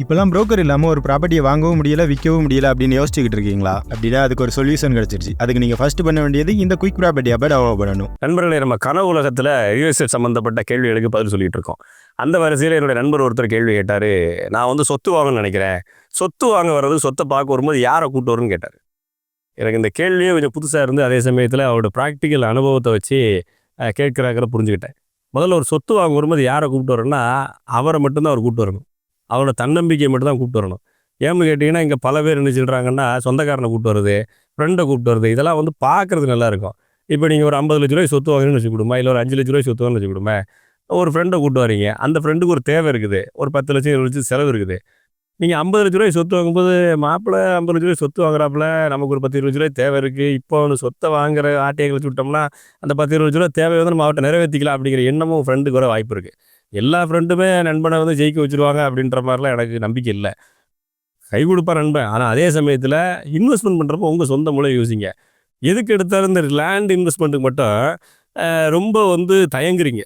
இப்போலாம் புரோக்கர் இல்லாமல் ஒரு ப்ராப்பர்ட்டியை வாங்கவும் முடியல விற்கவும் முடியல அப்படின்னு யோசிச்சுக்கிட்டு இருக்கீங்களா? அப்படின்னா அதுக்கு ஒரு சொல்யூஷன் கிடைச்சிருச்சு. அதுக்கு நீங்கள் ஃபர்ஸ்ட் பண்ண வேண்டியது இந்த குயிக் ப்ராப்பர்ட்டி அப்போ டெவலப் பண்ணணும். நண்பர்களே நம்ம கனவு உலகத்தில் ரியல் எஸ்டேட் சம்மந்தப்பட்ட கேள்விகளுக்கு பதில் சொல்லிட்டு இருக்கோம். அந்த வரிசையில் என்னுடைய நண்பர் ஒருத்தர் கேள்வி கேட்டார். நான் வந்து சொத்து வாங்கணும்னு நினைக்கிறேன். சொத்து வாங்க வர்றது சொத்தை பார்க்க வரும்போது யாரை கூப்பிட்டு வரும்னு கேட்டார். எனக்கு இந்த கேள்வியே கொஞ்சம் புதுசாக இருந்து அதே சமயத்தில் அவரோட ப்ராக்டிக்கல் அனுபவத்தை வச்சு கேட்குறாங்கிற புரிஞ்சுக்கிட்டேன். முதல்ல ஒரு சொத்து வாங்க வரும்போது யாரை கூப்பிட்டு வரேன்னா அவரை மட்டும்தான் அவர் கூப்பிட்டு வரணும். அவரோட தன்னம்பிக்கையை மட்டும் தான் கூப்பிட்டு வரணும். ஏன்னு கேட்டிங்கன்னா இங்கே பல பேர் என்ன சொல்கிறாங்கன்னா சொந்தக்காரனை கூப்பிட்டு வருது ஃப்ரெண்டை கூப்பிட்டு வருது இதெல்லாம் வந்து பார்க்குறது நல்லாயிருக்கும் இப்போ நீங்கள் ஒரு ஐம்பது லட்ச ரூபாய் சொத்து வாங்கணும்னு வச்சுக்கிடுமா? இல்லை ஒரு அஞ்சு லட்ச ரூபாய் சொத்து வாங்கணும்னு வச்சுக்கிடுமா? ஒரு ஃப்ரெண்டை கூப்பிட்டு வரீங்க அந்த ஃப்ரெண்டுக்கு ஒரு தேவை இருக்குது. ஒரு பத்து லட்சம் இருபது லட்சம் செலவு இருக்குது. நீங்கள் ஐம்பது லட்ச ரூபாய் சொத்து வாங்கும்போது மாப்பிள்ளை ஐம்பது லட்ச ரூபாய் சொத்து வாங்குறாப்புல நமக்கு ஒரு பத்து இருபது ரூபாய் தேவை இருக்குது இப்போ ஒன்று சொத்தை வாங்குற ஆட்டையை வச்சு விட்டோம்னா அந்த பத்து இருபது லட்ச ரூபாய் தேவையை வந்து நம்ம அவட்ட நிறைவேற்றிக்கலாம் அப்படிங்கிற எண்ணமும் ஃப்ரெண்டுக்கு வர வாய்ப்பு இருக்குது எல்லா ஃப்ரெண்டுமே நண்பனை வந்து ஜெயிக்க வச்சிருவாங்க அப்படின்ற மாதிரிலாம் எனக்கு நம்பிக்கை இல்லை. கை கொடுப்பா நண்பன். ஆனால் அதே சமயத்தில் இன்வெஸ்ட்மெண்ட் பண்ணுறப்போ உங்கள் சொந்த மூலம் யோசிங்க. எதுக்கு எடுத்தாலும் இந்த லேண்ட் இன்வெஸ்ட்மெண்ட்டுக்கு மட்டும் ரொம்ப வந்து தயங்குறீங்க.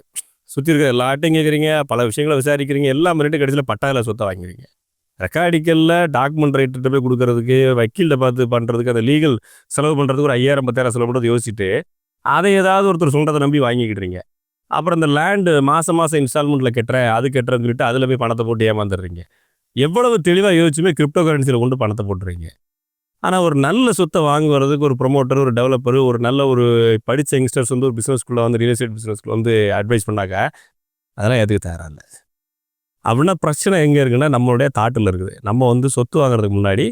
சுற்றி இருக்கிற எல்லாட்டையும் கேட்குறீங்க பல விஷயங்களை விசாரிக்கிறீங்க எல்லாம் பண்ணிட்டு கடைசியில் பட்டாவில் சொத்தை வாங்குறீங்க ரெக்கார்டிக்கலில் டாக்குமெண்ட் ரைட்டர்கிட்ட போய் கொடுக்கறதுக்கு வக்கீல்கிட்ட பார்த்து பண்ணுறதுக்கு அந்த லீகல் செலவு பண்ணுறதுக்கு ஒரு ஐயாயிரம் பத்தாயிரம் செலவு பண்ணுறது யோசிச்சுட்டு அதை ஏதாவது ஒருத்தர் சொல்கிறத நம்பி வாங்கிக்கிட்டுறீங்க அப்புறம் இந்த லேண்டு மாதம் மாதம் இன்ஸ்டால்மெண்ட்டில் கட்டுறேன் அது கட்டுறேன்னு சொல்லிட்டு அதில் போய் பணத்தை போட்டு ஏமாந்துடுறீங்க. எவ்வளவு தெளிவாக யோசிச்சுமே கிரிப்டோ கரன்சியில் கொண்டு பணத்தை போட்டுறீங்க. ஆனால் ஒரு நல்ல சொத்தை வாங்குறதுக்கு ஒரு ப்ரொமோட்டர் ஒரு டெவலப்பர் ஒரு நல்ல ஒரு படித்த யங்ஸ்டர்ஸ் வந்து ஒரு பிஸ்னஸ்க்குள்ளே வந்து ரியல் எஸ்டேட் பிஸ்னஸ்க்குள்ள வந்து அட்வைஸ் பண்ணாக்க அதெல்லாம் எதுக்கு தயாராக இல்லை? அப்படின்னா பிரச்சனை எங்கே இருக்குன்னா நம்மளுடைய தாட்டில் இருக்குது. நம்ம வந்து சொத்து வாங்குறதுக்கு முன்னாடி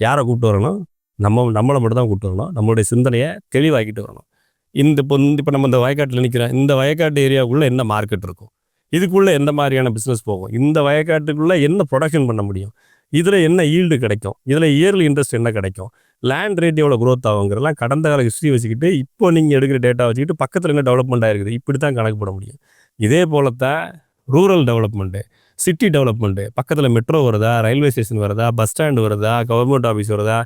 யாரை கூப்பிட்டு வரணும்? நம்ம நம்மளை மட்டும் தான் கூப்பிட்டு வரணும். நம்மளுடைய சிந்தனையை தெளிவாக்கிட்டு வரணும். இந்த இப்போ இப்போ நம்ம இந்த வயக்காட்டில் நிற்கிறோம் இந்த வயக்காட்டு ஏரியாவுக்குள்ளே என்ன மார்க்கெட் இருக்கும் இதுக்குள்ளே எந்த மாதிரியான பிஸ்னஸ் போகும் இந்த வயக்காட்டுக்குள்ளே என்ன ப்ரொடக்ஷன் பண்ண முடியும் இதில் என்ன ஈல்டு கிடைக்கும் இதில் இயர்லி இன்ட்ரெஸ்ட் என்ன கிடைக்கும் லேண்ட் ரேட் எவ்வளோ க்ரோத் ஆகுங்கிறலாம் கடந்த கால ஹிஸ்ட்ரி வச்சுக்கிட்டு இப்போ நீங்கள் எடுக்கிற டேட்டா வச்சுக்கிட்டு பக்கத்தில் என்ன டெவலப்மெண்ட் ஆகிருக்குது இப்படி தான் கணக்கு போட முடியும். இதே போல தான் ரூரல் டெவலப்மெண்ட்டு சிட்டி டெவலப்மெண்ட்டு பக்கத்தில் மெட்ரோ வருதா ரயில்வே ஸ்டேஷன் வருதா பஸ் ஸ்டாண்டு வருதா கவர்மெண்ட் ஆஃபீஸ் வருதா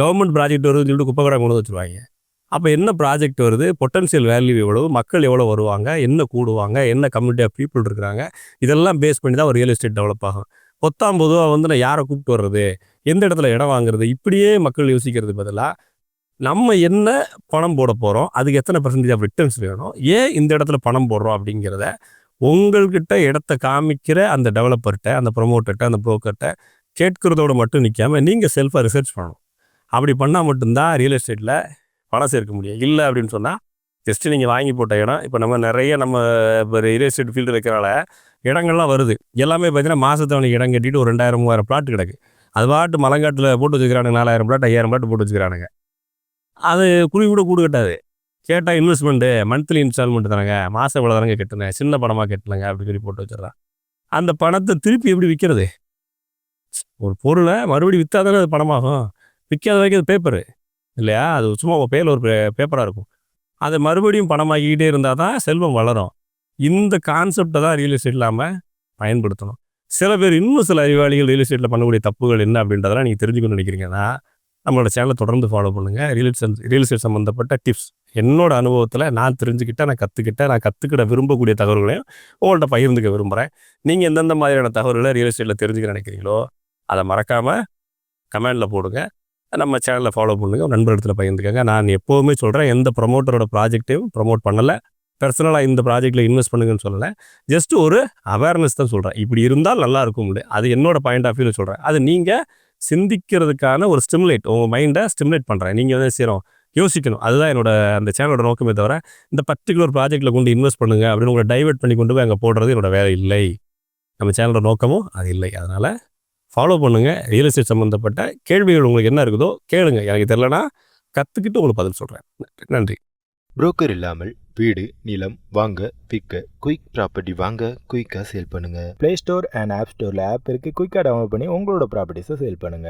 கவர்மெண்ட் ப்ராஜெக்ட் வருதுன்னு சொல்லிட்டு குப்பை கொண்டு வச்சுருவாங்க. அப்போ என்ன ப்ராஜெக்ட் வருது? பொட்டன்ஷியல் வேல்யூ எவ்வளவு? மக்கள் எவ்வளோ வருவாங்க? என்ன கூடுவாங்க? என்ன கம்யூனிட்டி ஆஃப் பீப்புள் இருக்கிறாங்க? இதெல்லாம் பேஸ் பண்ணி தான் ஒரு ரியல் எஸ்டேட் டெவலப் ஆகும். பொத்தாம் பொதுவாக வந்து நான் யாரை கூப்பிட்டு வர்றது? எந்த இடத்துல இடம் வாங்குறது? இப்படியே மக்கள் யோசிக்கிறது பதிலாக நம்ம என்ன பணம் போட போகிறோம் அதுக்கு எத்தனை பர்சன்டேஜ் ஆஃப் ரிட்டர்ன்ஸ் வேணும்? ஏன் இந்த இடத்துல பணம் போடுறோம் அப்படிங்கிறத உங்கள்கிட்ட இடத்த காமிக்கிற அந்த டெவலப்பர்கிட்ட அந்த ப்ரொமோட்டர்கிட்ட அந்த ப்ரோக்கர்கிட்ட கேட்குறதோட மட்டும் நிற்காம நீங்கள் செல்ஃபாக ரிசர்ச் பண்ணணும். அப்படி பண்ணால் மட்டும்தான் ரியல் எஸ்டேட்டில் பணம் சேர்க்க முடியும். இல்லை அப்படின்னு சொன்னால் ஜஸ்ட்டு நீங்கள் வாங்கி போட்ட இடம் இப்போ நம்ம நிறைய நம்ம இப்போ ரியல் எஸ்டேட் ஃபீல்டு இருக்கிறனால இடங்கள்லாம் வருது. எல்லாமே பார்த்தீங்கன்னா மாதத்தவனுக்கு இடம் கட்டிட்டு ஒரு ரெண்டாயிரம் மூவாயிரம் பிளாட் கிடக்கு. அது பாட்டு மலங்காட்டில் போட்டு வச்சுக்கிறானுங்க நாலாயிரம் பிளாட் ஐயாயிரம் பிளாட் போட்டு வச்சுக்கிறானுங்க. அது குழி கூட கூடு கட்டாது. கேட்டால் இன்வெஸ்ட்மெண்ட்டு மந்த்லி இன்ஸ்டால்மெண்ட் தானங்க. மாதம் இவ்வளோ தானங்க கட்டுனேன் சின்ன பணமாக கட்டலங்க அப்படின்னு சொல்லி போட்டு வச்சிடறான். அந்த பணத்தை திருப்பி எப்படி விற்கிறது ஒரு பொருளை மறுபடியும் விற்றா தானே அது பணமாகும். விற்காத வரைக்கும் அது பேப்பரு இல்லையா? அது சும்மா உங்கள் பேரில் ஒரு பேப்பராக இருக்கும். அதை மறுபடியும் பணமாக்கிக்கிட்டே இருந்தால் தான் செல்வம் வளரும். இந்த கான்செப்டை தான் ரியல் எஸ்டேட் இல்லாமல் பயன்படுத்தணும். சில பேர் இன்னும் சில அறிவாளிகள் ரியல் எஸ்டேட்டில் பண்ணக்கூடிய தப்புகள் என்ன அப்படின்றதெல்லாம் நீங்கள் தெரிஞ்சுக்கணும்னு நினைக்கிறீங்கன்னா நம்மளோட சேனலை தொடர்ந்து ஃபாலோ பண்ணுங்கள் ரியல் எஸ்டேட் ரியல் எஸ்டேட் சம்மந்தப்பட்ட டிப்ஸ் என்னோட அனுபவத்தில் நான் தெரிஞ்சுக்கிட்டேன் நான் கற்றுக்கிட்டேன் நான் கற்றுக்கிட விரும்பக்கூடிய தகவல்களையும் உங்கள்கிட்ட பகிர்ந்துக்க விரும்புகிறேன் நீங்கள் எந்தெந்த மாதிரியான தகவல்களை ரியல் எஸ்டேட்டில் தெரிஞ்சுக்க நினைக்கிறீங்களோ அதை மறக்காமல் கமெண்டில் போடுங்க. நம்ம சேனலை ஃபாலோ பண்ணுங்கள் நண்பர் இடத்துல பகிர்ந்துக்கங்க. நான் எப்போவுமே சொல்கிறேன் எந்த ப்ரொமோட்டரோட ப்ராஜெக்ட்டையும் ப்ரொமோட் பண்ணலை. பர்சனலாக இந்த ப்ராஜெக்ட்டில் இன்வெஸ்ட் பண்ணுங்கன்னு சொல்லலை. ஜஸ்ட் ஒரு அவேர்னஸ் தான் சொல்கிறேன் இப்படி இருந்தால் நல்லா இருக்கும் அது என்னோட பாயிண்ட் ஆஃப் வியூவில் சொல்கிறேன் அது நீங்கள் சிந்திக்கிறதுக்கான ஒரு ஸ்டிமுலேட் உங்கள் மைண்டை ஸ்டிமுலேட் பண்ணுறேன் நீங்கள் வந்து செய்கிறோம் யோசிக்கணும். அதுதான் என்னோட அந்த சேனலோட நோக்கமே தவிர இந்த பர்டிகுலர் ப்ராஜெக்ட்டில் கொண்டு இன்வெஸ்ட் பண்ணுங்கள் அப்படின்னு உங்களை டைவர்ட் பண்ணி கொண்டு போய் அங்கே போடுறது என்னோட வேலை இல்லை. நம்ம சேனலோட நோக்கமும் அது இல்லை. அதனால் ஃபாலோ பண்ணுங்கள் ரியல் எஸ்டேட் சம்மந்தப்பட்ட கேள்விகள் உங்களுக்கு என்ன இருக்குதோ கேளுங்க. எனக்கு தெரிலனா கற்றுக்கிட்டு உங்களுக்கு பதில் சொல்கிறேன் நன்றி. புரோக்கர் இல்லாமல் வீடு நிலம் வாங்க விற்க குயிக் ப்ராப்பர்ட்டி வாங்க குயிக்காக சேல் பண்ணுங்க. ப்ளே ஸ்டோர் அண்ட் ஆப் ஸ்டோரில் ஆப் இருக்குது குயிக்காக டவுன்லோட் பண்ணி உங்களோட ப்ராப்பர்ட்டிஸை சேல் பண்ணுங்கள்